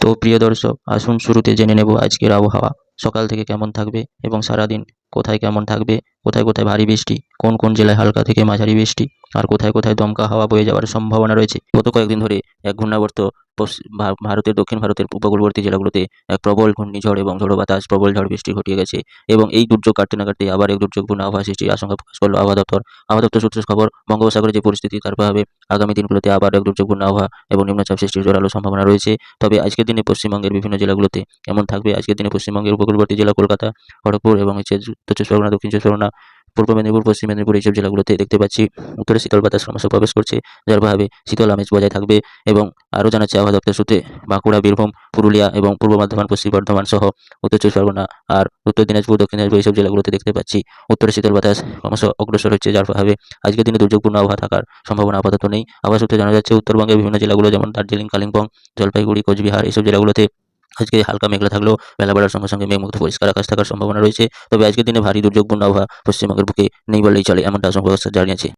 তো প্রিয় দর্শক, আসুন শুরুতে জেনে নেব আজকের আবহাওয়া। সকাল থেকে কেমন থাকবে এবং সারাদিন কোথায় কেমন থাকবে? কোথায় কোথায় ভারী বৃষ্টি? কোন কোন জেলায় হালকা থেকে মাঝারি বৃষ্টি? আর কোথায় কোথায় দমকা হাওয়া বয়ে যাওয়ার সম্ভাবনা রয়েছে? গত কয়েকদিন ধরে এক ঘূর্ণাবর্ত ভারতের, দক্ষিণ ভারতের উপকূলবর্তী জেলাগুলোতে প্রবল ঘূর্ণিঝড় এবং ঝোড়ো বাতাস, প্রবল ঝড় বৃষ্টি ঘটিয়ে গেছে এবং এই দুর্যোগ কাটতে না কাটতে আবার এক দুর্যোগপূর্ণ আবহাওয়া সৃষ্টির আশঙ্কা প্রকাশ করল আবহাওয়া দপ্তর। আবহাওয়া দপ্তর সূত্রের খবর, বঙ্গোপসাগরে যে পরিস্থিতি, তার প্রভাবে আগামী দিনগুলোতে আবার এক দুর্যোগপূর্ণ আবহাওয়া এবং নিম্নচাপ সৃষ্টির জোরালো সম্ভাবনা রয়েছে। তবে আজকের দিনে পশ্চিমবঙ্গের বিভিন্ন জেলাগুলোতে কেমন থাকবে? আজকের দিনে পশ্চিমবঙ্গের উপকূলবর্তী জেলা কলকাতা, খড়গপুর এবং উত্তর চব্বিশ পরগনা, দক্ষিণ চব্বিশ পরগনা পূর্ব মেদিনীপুর, পশ্চিম মেদিনীপুর এইসব জেলাগুলোতে দেখতে পাচ্ছি উত্তরে শীতল বাতাস ক্রমশ প্রবেশ করছে, যার প্রভাবে শীতল আমেজ বজায় থাকবে এবং আরও জানাচ্ছে আবহাওয়া দপ্তর সূত্রে বাঁকুড়া, বীরভূম, পুরুলিয়া এবং পূর্ব বর্ধমান, পশ্চিম বর্ধমান সহ উত্তর চব্বিশ পরগনা আর উত্তর দিনাজপুর, দক্ষিণ দিনাজপুর এইসব জেলাগুলোতে দেখতে পাচ্ছি উত্তরে শীতল বাতাস ক্রমশ অগ্রসর হচ্ছে, যার প্রভাবে আজকের দিনে দুর্যোগপূর্ণ আবহাওয়া থাকার সম্ভাবনা আপাতত নেই। আবহাওয়া সূত্রে জানা যাচ্ছে, উত্তরবঙ্গের বিভিন্ন জেলাগুলো যেমন দার্জিলিং, কালিম্পং, জলপাইগুড়ি, কোচবিহার এইসব জেলাগুলোতে আজকে হালকা মেঘলা থাকলেও বেলা বাড়ার সঙ্গে সঙ্গে মেঘমুক্ত পরিষ্কার আকাশ থাকার সম্ভাবনা রয়েছে। তবে আজকের দিনে ভারী দুর্যোগপূর্ণ আবহাওয়া পশ্চিমবঙ্গের বুকে নেই বললেই চলে, এমনটা আশঙ্কা জানিয়েছে।